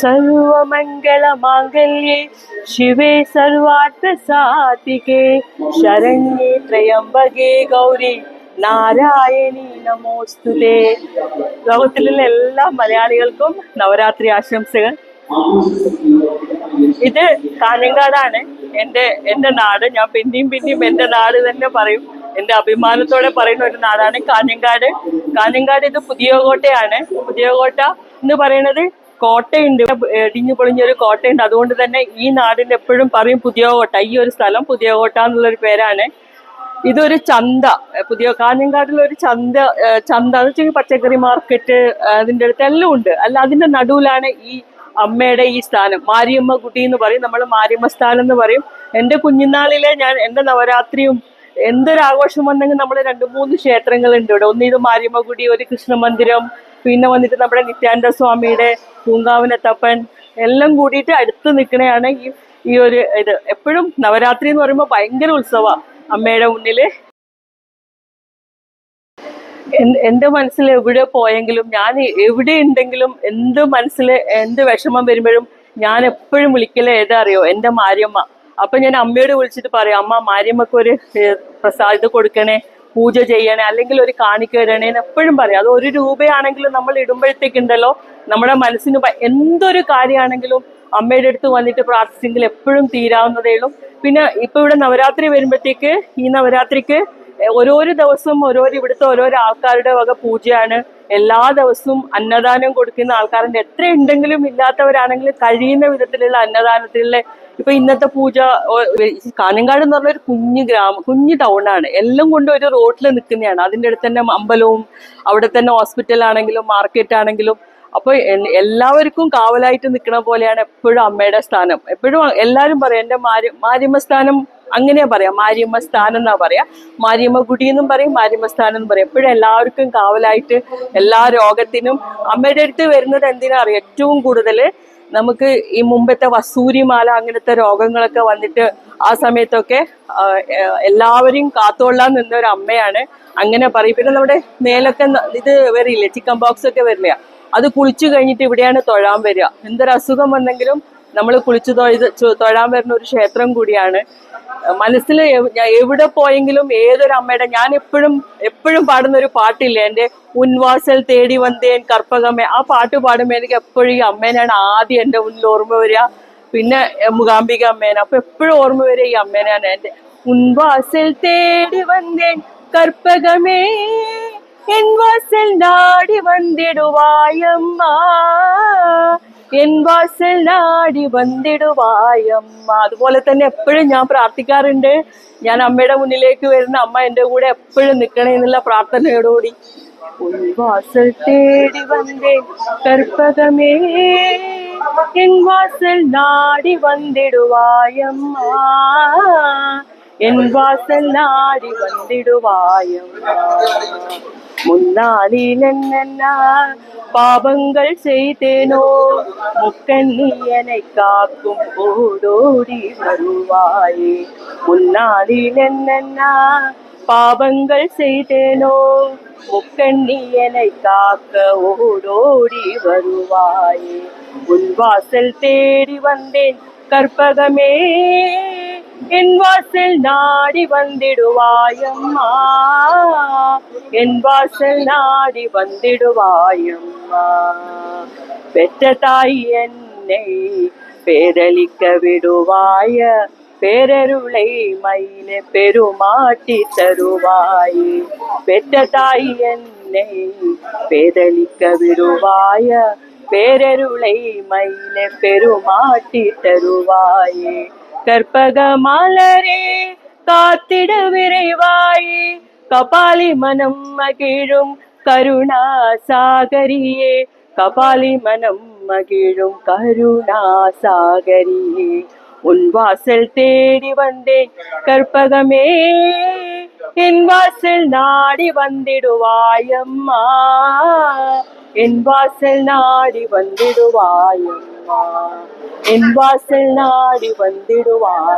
സർവമംഗളമാംഗല്യേ ശിവേ സർവാർത്ഥ സാധികേ ശരണ്യേ ത്രയംബകേ ഗൗരി നാരായണി നമോസ്തുതേ. ലോകത്തിലുള്ള എല്ലാ മലയാളികൾക്കും നവരാത്രി ആശംസകൾ. ഇത് കാഞ്ഞങ്കാടാണ് എന്റെ എന്റെ നാട് ഞാൻ പിന്നെയും പിന്നെയും എന്റെ നാട് തന്നെ പറയും. എന്റെ അഭിമാനത്തോടെ പറയുന്ന ഒരു നാടാണ് കാഞ്ഞങ്കാട് കാഞ്ഞങ്കാട് ഇത് പുതിയകോട്ടയാണ് പുതിയകോട്ട പുതിയ കോട്ട എന്ന് പറയുന്നത് കോട്ടയുണ്ട്. ഇടിഞ്ഞു പൊളിഞ്ഞൊരു കോട്ടയുണ്ട്. അതുകൊണ്ട് തന്നെ ഈ നാടിന് എപ്പോഴും പറയും പുതിയ കോട്ട ഈ ഒരു സ്ഥലം പുതിയ കോട്ട എന്നുള്ളൊരു പേരാണ്. ഇതൊരു ചന്ത. പുതിയ കാഞ്ഞങ്കാട്ടിൽ ഒരു ചന്ത ചന്ത. എന്ന് വെച്ചാൽ പച്ചക്കറി മാർക്കറ്റ് അതിന്റെ അടുത്ത് എല്ലാം ഉണ്ട്. അല്ല അതിന്റെ നടുവിലാണ് ഈ അമ്മയുടെ ഈ സ്ഥാനം. മാരിയമ്മ കുട്ടി എന്ന് പറയും. നമ്മൾ മാരിയമ്മ സ്ഥാനം എന്ന് പറയും. എന്റെ കുഞ്ഞിനാളിലെ ഞാൻ എന്റെ നവരാത്രിയും എന്തൊരു ആഘോഷം വന്നെങ്കിൽ നമ്മൾ രണ്ട് മൂന്ന് ക്ഷേത്രങ്ങളുണ്ട് ഇവിടെ. ഒന്ന് ഇത് മാരിയമ്മഗുടി ഒരു കൃഷ്ണമന്ദിരം പിന്നെ വന്നിട്ട് നമ്മുടെ നിത്യാനന്ദ സ്വാമിയുടെ പൂങ്കാവനത്തപ്പൻ എല്ലാം കൂടിയിട്ട് അടുത്ത് നിൽക്കണയാണ് ഈ ഈ ഒരു ഇത്. എപ്പോഴും നവരാത്രി എന്ന് പറയുമ്പോൾ ഭയങ്കര ഉത്സവമാണ് അമ്മയുടെ മുന്നിൽ എന്റെ മനസ്സിൽ എവിടെ പോയെങ്കിലും ഞാൻ എവിടെ ഉണ്ടെങ്കിലും എന്ത് മനസ്സിൽ എന്ത് വിഷമം വരുമ്പോഴും ഞാൻ എപ്പോഴും വിളിക്കലേ ഏതാ അറിയോ? എന്റെ മാര്യമ്മ. അപ്പൊ ഞാൻ അമ്മയോട് വിളിച്ചിട്ട് പറയും അമ്മ മാര്യമ്മക്ക് ഒരു പ്രസാദം കൊടുക്കണേ പൂജ ചെയ്യണേ അല്ലെങ്കിൽ ഒരു കാണിക്ക വരണേന്ന് എപ്പോഴും പറയും. അത് ഒരു രൂപയാണെങ്കിലും നമ്മൾ ഇടുമ്പോഴത്തേക്കുണ്ടല്ലോ നമ്മുടെ മനസ്സിന് എന്തൊരു കാര്യമാണെങ്കിലും അമ്മയുടെ അടുത്ത് വന്നിട്ട് പ്രാർത്ഥിച്ചെങ്കിൽ എപ്പോഴും തീരാവുന്നതേ ഉള്ളൂ. പിന്നെ ഇപ്പൊ ഇവിടെ നവരാത്രി വരുമ്പോഴത്തേക്ക് ഈ നവരാത്രിക്ക് ഓരോരോ ദിവസവും ഓരോരോ ഇവിടുത്തെ ഓരോരോ ആൾക്കാരുടെ വക പൂജയാണ്. എല്ലാ ദിവസവും അന്നദാനം കൊടുക്കുന്ന ആൾക്കാരുണ്ട്. എത്ര ഉണ്ടെങ്കിലും ഇല്ലാത്തവരാണെങ്കിലും കഴിയുന്ന വിധത്തിലുള്ള അന്നദാനത്തിലുള്ള ഇപ്പൊ ഇന്നത്തെ പൂജ കാനങ്കാട് എന്ന് പറഞ്ഞ ഒരു കുഞ്ഞു ഗ്രാമം കുഞ്ഞു ടൗൺ ആണ്. എല്ലാം കൊണ്ട് ഒരു റോഡിൽ നിൽക്കുന്നതാണ് അതിന്റെ അടുത്ത് തന്നെ അമ്പലവും അവിടെ തന്നെ ഹോസ്പിറ്റൽ ആണെങ്കിലും മാർക്കറ്റ് ആണെങ്കിലും. അപ്പൊ എല്ലാവർക്കും കാവലായിട്ട് നിൽക്കുന്ന പോലെയാണ് എപ്പോഴും അമ്മയുടെ സ്ഥാനം. എപ്പോഴും എല്ലാവരും പറയും എന്റെ മാരി മാരിയമ്മ സ്ഥാനം അങ്ങനെയാ പറയാം. മാരിയമ്മ സ്ഥാനം എന്നാ പറയാ. മാരിയമ്മ ഗുടി എന്നും പറയും മാരിയമ്മ സ്ഥാനം എന്നും പറയും. എപ്പോഴും എല്ലാവർക്കും കാവലായിട്ട് എല്ലാ രോഗത്തിനും അമ്മയുടെ അടുത്ത് വരുന്നത് എന്തിനാ അറിയാം? ഏറ്റവും കൂടുതൽ നമുക്ക് ഈ മുമ്പത്തെ വസൂരിമാല അങ്ങനത്തെ രോഗങ്ങളൊക്കെ വന്നിട്ട് ആ സമയത്തൊക്കെ എല്ലാവരെയും കാത്തോളാൻ നിന്ന ഒരു അമ്മയാണ്. അങ്ങനെ പറയും. പിന്നെ നമ്മുടെ മേലൊക്കെ ഇത് വരില്ലേ? ചിക്കൻ ബോക്സ് ഒക്കെ വരില്ല? അത് കുളിച്ചു കഴിഞ്ഞിട്ട് ഇവിടെയാണ് തൊഴാൻ വരിക. എന്തൊരു അസുഖം വന്നെങ്കിലും നമ്മൾ കുളിച്ചു തൊഴുത് തൊഴാൻ വരുന്ന ഒരു ക്ഷേത്രം കൂടിയാണ്. മനസ്സിൽ എവിടെ പോയെങ്കിലും ഏതൊരു അമ്മയുടെ ഞാൻ എപ്പോഴും എപ്പോഴും പാടുന്ന ഒരു പാട്ടില്ലേ? എന്റെ ഉൻവാസൽ തേടി വന്നേൻ കർപ്പകമ്മ ആ പാട്ട് പാടുമ്പോൾ എനിക്ക് എപ്പോഴും ഈ അമ്മേനാണ് ആദ്യം എന്റെ മുന്നിൽ ഓർമ്മ വരിക. പിന്നെ മുഖാംബിക അമ്മേനെ. അപ്പൊ എപ്പോഴും ഓർമ്മ വരിക ഈ അമ്മേനാണ് എന്റെ ഉൻവാസൽ തേടി വന്നേൻ കർപ്പകമേ. എൻ വാസൽ നാടി വന്നിടുവായമ്മ. എൻ വാസൽ നാടി വന്നിടുവായമ്മ. അതുപോലെ തന്നെ എപ്പോഴും ഞാൻ പ്രാർത്ഥിക്കാറുണ്ട്. ഞാൻ അമ്മയുടെ മുന്നിലേക്ക് വരുന്ന അമ്മ എന്റെ കൂടെ എപ്പോഴും നിൽക്കണേ എന്നുള്ള പ്രാർത്ഥനയോടുകൂടി. ഉൻ വാസൽ തേടി വന്നേ കർപ്പകമേ. എൻ വാസൽ നാടി വന്നിടുവായമ്മ. എൻ വാസൽ നാടി വന്നിടുവായമ്മ. முன்னாளில் முன்னாளிலென்ன பாவங்கள் செய்தேனோ? முக்கண்ணியனை காக்கும் ஓடோடி வருவாயே. முன்னாளில் என்னென்ன பாவங்கள் செய்தேனோ? முக்கண்ணியனை காக்க ஓடோடி வருவாயே. உன் வாசல் தேடி வந்தேன் கற்பகமே. என் வாசல் நாடி வந்திடுவாயம்மா. என் வாசல் நாடி வந்திடுவாயம்மா. பெற்ற தாய் என்னை பேரளிக்க விடுவாய. பேரருளை மயில பெருமாட்டி தருவாய். பெற்ற தாய் என்னை பேரளிக்க விடுவாய. பேரருளை மயில பெருமாட்டி தருவாயே. கற்பக மாலரே காத்திட விரைவாயே கபாலி மனம் மகிழும் கருணா சாகரியே கபாலி மனம் மகிழும் கருணா சாகரியே உன் வாசல் தேடி வந்தேன் கற்பகமே என் வாசல் நாடி வந்திடுவாயம்மா என் வாசல் நாடி வந்திடுவாயம்மா. என் வாசல் நாடி வந்திடுவாயம்மா